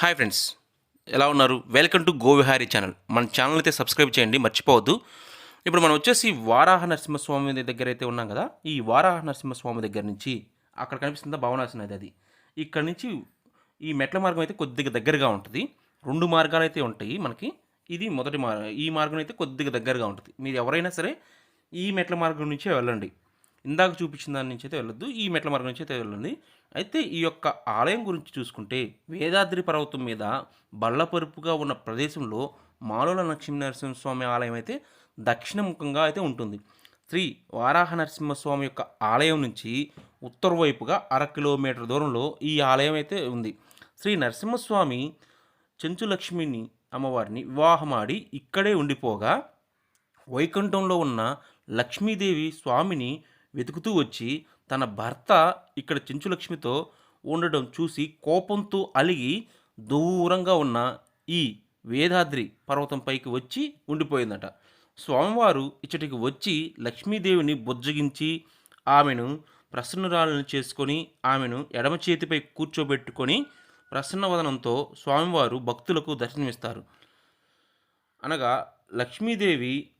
Hi friends ఎలా ఉన్నారు? Welcome to Govihari channel మన ఛానల్ అయితే సబ్స్క్రైబ్ చేయండి మర్చిపోవద్దు. ఇప్పుడు మనం వచ్చేసి వారాహ నరసింహస్వామి దగ్గర అయితే ఉన్నాం కదా ఈ వారాహ నరసింహస్వామి దగ్గర నుంచి అక్కడ కనిపిస్తుందా భవనాసన అది అది. ఇక్కడ నుంచి ఈ మెట్ల మార్గం అయితే కొద్దిగా దగ్గరగా ఉంటుంది. రెండు మార్గాలు అయితే ఉంటాయి మనకి. ఇది మొదటి మార్గం ఈ మార్గం అయితే కొద్దిగా దగ్గరగా ఉంటుంది. మీరు ఎవరైనా సరే ఈ మెట్ల మార్గం నుంచే వెళ్ళండి. ఇందాక చూపించిన దాని నుంచి అయితే వెళ్ళొద్దు ఈ మెట్ల మార్గం నుంచి అయితే వెళ్ళండి. అయితే ఈ యొక్క ఆలయం గురించి చూసుకుంటే వేదాద్రి పర్వతం మీద బల్లపరుపుగా ఉన్న ప్రదేశంలో మాలోల లక్ష్మీ నరసింహస్వామి ఆలయం అయితే దక్షిణముఖంగా అయితే ఉంటుంది. శ్రీ వారాహ నరసింహస్వామి యొక్క ఆలయం నుంచి ఉత్తర వైపుగా అర కిలోమీటర్ దూరంలో ఈ ఆలయం అయితే ఉంది. శ్రీ నరసింహస్వామి చెంచులక్ష్మిని అమ్మవారిని వివాహమాడి ఇక్కడే ఉండిపోగా వైకుంఠంలో ఉన్న లక్ష్మీదేవి స్వామిని వెతుకుతూ వచ్చి తన భర్త ఇక్కడ చెంచులక్ష్మితో ఉండడం చూసి కోపంతో అలిగి దూరంగా ఉన్న ఈ వేదాద్రి పర్వతంపైకి వచ్చి ఉండిపోయిందట. స్వామివారు ఇచ్చటికి వచ్చి లక్ష్మీదేవిని బుజ్జగించి ఆమెను ప్రసన్నరాలను చేసుకొని ఆమెను ఎడమ చేతిపై కూర్చోబెట్టుకొని ప్రసన్నవదనంతో స్వామివారు భక్తులకు దర్శనమిస్తారు. అనగా లక్ష్మీదేవి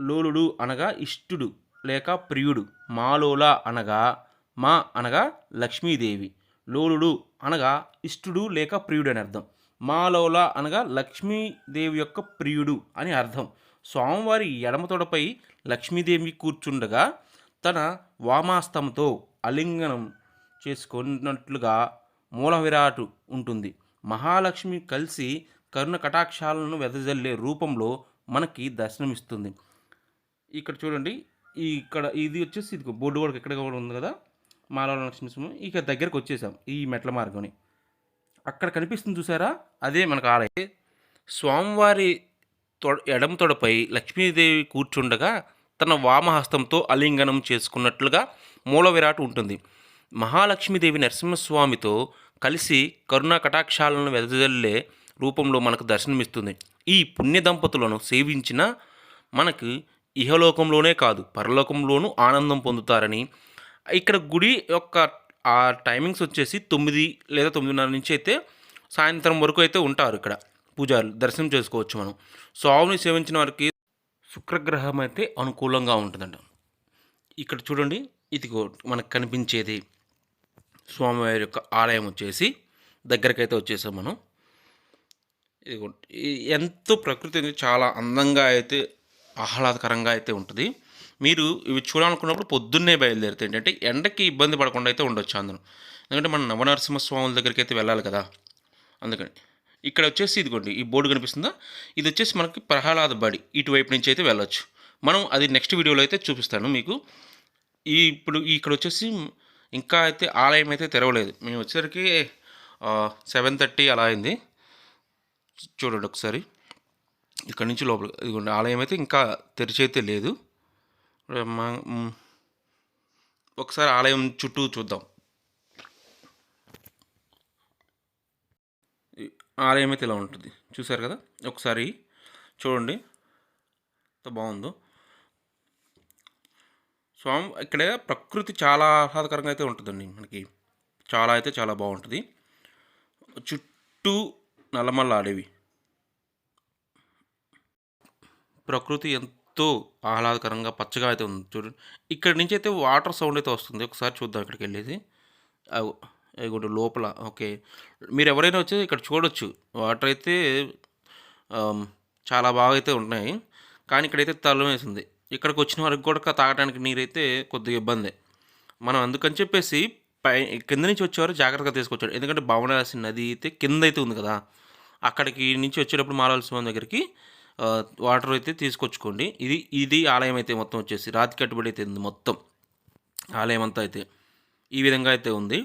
లోలుడు అనగా ఇష్టుడు. లేక ప్రియుడు మాలోల అనగా మా అనగా లక్ష్మీదేవి లోలుడు అనగా ఇష్టుడు లేక ప్రియుడు అని అర్థం. మాలోల అనగా లక్ష్మీదేవి యొక్క ప్రియుడు అని అర్థం. స్వామివారి ఎడమతొడపై లక్ష్మీదేవి కూర్చుండగా తన వామాస్తంతో అలింగనం చేసుకున్నట్లుగా మూల విరాటు ఉంటుంది. మహాలక్ష్మి కలిసి కరుణ కటాక్షాలను వెదజల్లే రూపంలో మనకి దర్శనమిస్తుంది. ఇక్కడ చూడండి ఈ ఇక్కడ ఇది వచ్చేసి ఇది బోర్డు కూడా ఇక్కడ కూడా ఉంది కదా? మాలవ లక్ష్మీ ఇక దగ్గరకు వచ్చేసాం ఈ మెట్ల మార్గంని. అక్కడ కనిపిస్తుంది చూసారా? అదే మనకు ఆలయం. స్వామివారి తొడ ఎడమ తొడపై లక్ష్మీదేవి కూర్చుండగా తన వామహస్తంతో అలింగనం చేసుకున్నట్లుగా మూల విరాట్ ఉంటుంది. మహాలక్ష్మీదేవి నరసింహస్వామితో కలిసి కరుణా కటాక్షాలను వెదజల్లే రూపంలో మనకు దర్శనమిస్తుంది. ఈ పుణ్య దంపతులను సేవించిన మనకు ఇహలోకంలోనే కాదు పరలోకంలోనూ ఆనందం పొందుతారని. ఇక్కడ గుడి యొక్క ఆ టైమింగ్స్ వచ్చేసి తొమ్మిది లేదా తొమ్మిదిన్నర నుంచి అయితే సాయంత్రం వరకు అయితే ఉంటారు ఇక్కడ పూజారులు. దర్శనం చేసుకోవచ్చు మనం. స్వామిని సేవించిన వారికి శుక్రగ్రహం అయితే అనుకూలంగా ఉంటుందంట. ఇక్కడ చూడండి ఇదిగో మనకు కనిపించేది. స్వామివారి యొక్క ఆలయం వచ్చేసి దగ్గరకైతే వచ్చేసాం మనం. ఇదిగో ఎంతో ప్రకృతి అనేది చాలా అందంగా అయితే ఆహ్లాదకరంగా అయితే ఉంటుంది. మీరు ఇవి చూడాలనుకున్నప్పుడు పొద్దున్నే బయలుదేరితే ఏంటంటే ఎండకి ఇబ్బంది పడకుండా అయితే ఉండొచ్చు అందరం ఎందుకంటే మనం నవనరసింహస్వాముల దగ్గరికి అయితే వెళ్ళాలి కదా. అందుకని ఇక్కడ వచ్చేసి ఇదిగోండి ఈ బోర్డు కనిపిస్తుందా? ఇది వచ్చేసి మనకి ప్రహ్లాద బడి ఇటువైపు నుంచి అయితే వెళ్ళొచ్చు. మనం అది నెక్స్ట్ వీడియోలో అయితే చూపిస్తాను మీకు. ఈ ఇప్పుడు ఇక్కడ వచ్చేసి ఇంకా అయితే ఆలయం అయితే తెరవలేదు. మేము వచ్చేసరికి సెవెన్ థర్టీ అలా అయింది. చూడండి ఒకసారి. ఇక్కడ నుంచి లోపల ఇదిగోండి ఆలయం అయితే ఇంకా తెరిచైతే లేదు. మా- ఒకసారి ఆలయం చుట్టూ చూద్దాం. ఆలయం అయితే ఇలా ఉంటుంది. చూసారు కదా? ఒకసారి చూడండి. ఎంత బాగుందో. స్వామి ఇక్కడ ప్రకృతి చాలా ఆహ్లాదకరంగా అయితే ఉంటుందండి మనకి. చాలా అయితే చాలా బాగుంటుంది. చుట్టూ నల్లమల్ల అడవి ప్రకృతి ఎంతో ఆహ్లాదకరంగా పచ్చగా అయితే ఉంది. చూడండి ఇక్కడి నుంచి అయితే వాటర్ సౌండ్ అయితే వస్తుంది. ఒకసారి చూద్దాం ఇక్కడికి వెళ్ళేది. కూడా లోపల ఓకే. మీరు ఎవరైనా వచ్చి ఇక్కడ చూడొచ్చు. వాటర్ అయితే చాలా బాగా అయితే ఉన్నాయి. కానీ ఇక్కడైతే తలం వేసింది. ఇక్కడికి వచ్చిన వరకు కూడా తాగడానికి నీరైతే కొద్దిగా ఇబ్బంది. మనం అందుకని చెప్పేసి పై కింద నుంచి వచ్చేవారు జాగ్రత్తగా తీసుకొచ్చాడు ఎందుకంటే భవనాసి నది అయితే కింద అయితే ఉంది కదా. అక్కడికి నుంచి వచ్చేటప్పుడు మాలవలసి దగ్గరికి వాటర్ అయితే తీసుకొచ్చుకోండి. ఇది ఇది ఆలయం అయితే మొత్తం వచ్చేసి రాతి కట్టుబడి అయితే ఉంది మొత్తం. ఆలయం అంతా అయితే ఈ విధంగా అయితే ఉంది.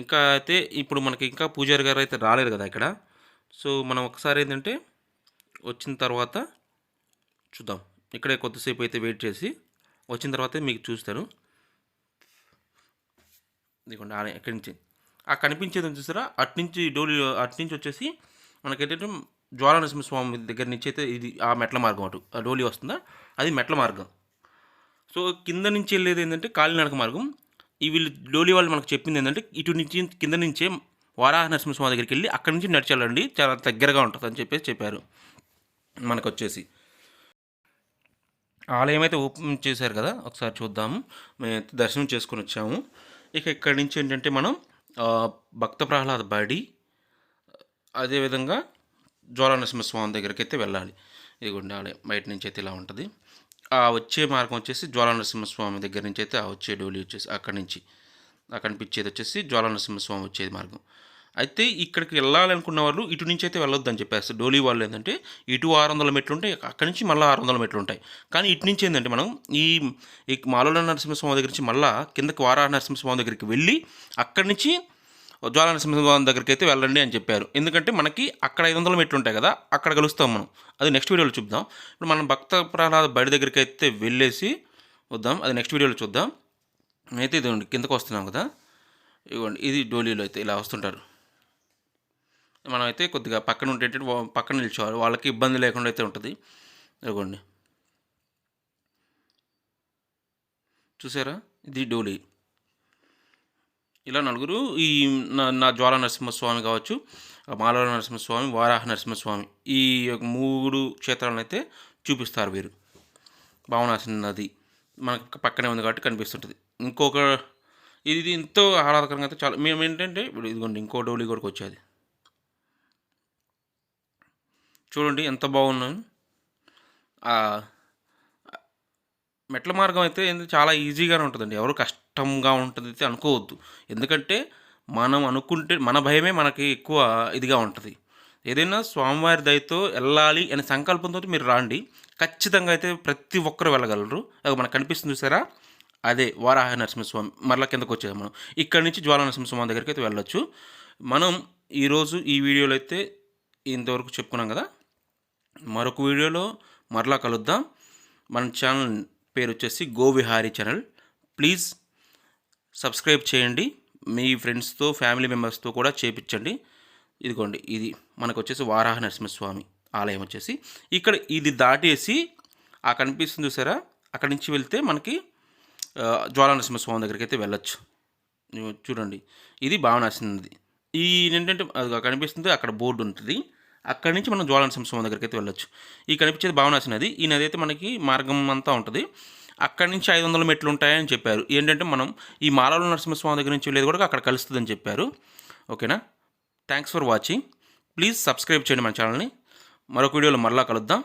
ఇంకా అయితే ఇప్పుడు మనకి ఇంకా పూజారి గారు అయితే రాలేరు కదా ఇక్కడ. సో మనం ఒకసారి ఏంటంటే వచ్చిన తర్వాత చూద్దాం. ఇక్కడే కొద్దిసేపు అయితే వెయిట్ చేసి వచ్చిన తర్వాత మీకు చూస్తాను. ఇదిగోండి ఆలయం ఎక్కడి నుంచి? ఆ కనిపించేది ఉంది చూసారా అట్నుంచి డోలి అట్నుంచి వచ్చేసి మనకేంటంటే జ్వాలానరసింహస్వామి దగ్గర నుంచి అయితే ఇది ఆ మెట్ల మార్గం అటు. ఆ డోలి వస్తుందా? అది మెట్ల మార్గం. సో కింద నుంచి వెళ్ళేది ఏంటంటే కాలినడక మార్గం. ఈ వీళ్ళు డోలి వాళ్ళు మనకు చెప్పింది ఏంటంటే ఇటు నుంచి కింద నుంచే వారాహ నరసింహస్వామి దగ్గరికి వెళ్ళి అక్కడి నుంచి నడిచాలండి. చాలా దగ్గరగా ఉంటుంది అని చెప్పేసి చెప్పారు. మనకు వచ్చేసి ఆలయం అయితే ఓపెన్ చేశారు కదా? ఒకసారి చూద్దాము. మేము దర్శనం చేసుకొని వచ్చాము. ఇక ఇక్కడి నుంచి ఏంటంటే మనం భక్త ప్రహ్లాద బడి అదేవిధంగా జ్వాలానరసింహస్వామి దగ్గరికి అయితే వెళ్ళాలి. ఇదిగోండి ఆలయం బయట నుంచి అయితే ఇలా ఉంటుంది. ఆ వచ్చే మార్గం వచ్చేసి జ్వాలానరసింహస్వామి దగ్గర నుంచి అయితే ఆ వచ్చే డోలి వచ్చేసి అక్కడి నుంచి అక్కడ కనిపించేది వచ్చేసి జ్వాలానరసింహస్వామి వచ్చేది మార్గం. అయితే ఇక్కడికి వెళ్ళాలనుకున్న వాళ్ళు ఇటు నుంచి అయితే వెళ్ళొద్దని చెప్పేస్తారు. డోలీ వాళ్ళు ఏంటంటే ఇటు ఆరు వందల మెట్లు ఉంటాయి అక్కడి నుంచి మళ్ళీ ఆరు వందల మెట్లు ఉంటాయి. కానీ ఇటు నుంచి ఏంటంటే మనం ఈ ఈ మాలోల నరసింహస్వామి దగ్గర నుంచి మళ్ళీ కిందకి వారా నరసింహస్వామి దగ్గరికి వెళ్ళి అక్కడి నుంచి జ్వాల నరసింహస్వామి దగ్గరికి అయితే వెళ్ళండి అని చెప్పారు. ఎందుకంటే మనకి అక్కడ ఐదు వందల మెట్లు ఉంటాయి కదా అక్కడ కలుస్తాం మనం. అది నెక్స్ట్ వీడియోలో చూద్దాం. ఇప్పుడు మనం భక్త ప్రహ్లాద బడి దగ్గరికి అయితే వెళ్ళేసి వద్దాం. అది నెక్స్ట్ వీడియోలో చూద్దాం. అయితే ఇదిగోండి కిందకు వస్తున్నాం కదా. ఇదిగోండి ఇది డోలీలో అయితే ఇలా వస్తుంటారు. మనం అయితే కొద్దిగా పక్కన ఉంటే పక్కన నిల్చోవాలి. వాళ్ళకి ఇబ్బంది లేకుండా అయితే ఉంటుంది. ఇదిగోండి. చూసారా? ఇది డోలీ. ఇలా నలుగురు ఈ నా నా జ్వాల నరసింహస్వామి కావచ్చు మాలవ నరసింహస్వామి వారాహ నరసింహస్వామి ఈ యొక్క మూడు క్షేత్రాలను అయితే చూపిస్తారు వీరు. భావనాశి నది మనకు పక్కనే ఉంది కాబట్టి కనిపిస్తుంటుంది. ఇంకొక ఇది ఎంతో ఆహ్లాదకరంగా అయితే చాలా మేము ఏంటంటే ఇప్పుడు ఇదిగోండి ఇంకో డోలీ కూడా వచ్చేది. చూడండి ఎంత బాగున్నాను. మెట్ల మార్గం అయితే చాలా ఈజీగానే ఉంటుందండి. ఎవరు కష్టంగా ఉంటుంది అయితే అనుకోవద్దు. ఎందుకంటే మనం అనుకుంటే మన భయమే మనకి ఎక్కువ ఇదిగా ఉంటుంది. ఏదైనా స్వామివారి దయతో వెళ్ళాలి అనే సంకల్పంతో మీరు రాండి. ఖచ్చితంగా అయితే ప్రతి ఒక్కరు వెళ్ళగలరు. అది మనకు కనిపిస్తుంది చూసారా? అదే వారాహ నరసింహస్వామి మరలా కిందకు వచ్చేది మనం. ఇక్కడ నుంచి జ్వాల నరసింహస్వామి దగ్గరికి అయితే వెళ్ళొచ్చు. మనం ఈరోజు ఈ వీడియోలో అయితే ఇంతవరకు చెప్పుకున్నాం కదా? మరొక వీడియోలో మరలా కలుద్దాం. మన ఛానల్ పేరు వచ్చేసి గోవిహారీ ఛానల్ ప్లీజ్ సబ్స్క్రైబ్ చేయండి. మీ ఫ్రెండ్స్తో ఫ్యామిలీ మెంబర్స్తో కూడా చేపించండి. ఇదిగోండి ఇది మనకు వచ్చేసి వారాహ నరసింహస్వామి ఆలయం వచ్చేసి. ఇక్కడ ఇది దాటేసి ఆ కనిపిస్తుంది చూసారా? అక్కడి నుంచి వెళ్తే మనకి జ్వాలా నరసింహస్వామి దగ్గరికి అయితే వెళ్ళొచ్చు చూడండి ఇది భావనాశనది ఈ ఏంటంటే అది కనిపిస్తుంది అక్కడ బోర్డు ఉంటుంది. అక్కడి నుంచి మనం జ్వాలన నరసింహస్వామి దగ్గరికి అయితే వెళ్ళొచ్చు. ఈ కనిపించేది భావనాశి నది. ఈ నది అయితే మనకి మార్గం అంతా ఉంటుంది. అక్కడి నుంచి ఐదు వందల మెట్లు ఉంటాయని చెప్పారు. ఏంటంటే మనం ఈ మాలవ నరసింహస్వామి దగ్గర నుంచి వెళ్ళేది కూడా అక్కడ కలుస్తుందని చెప్పారు. ఓకేనా? Thanks for watching please subscribe చేయండి మన ఛానల్ని. మరొక వీడియోలో మరలా కలుద్దాం.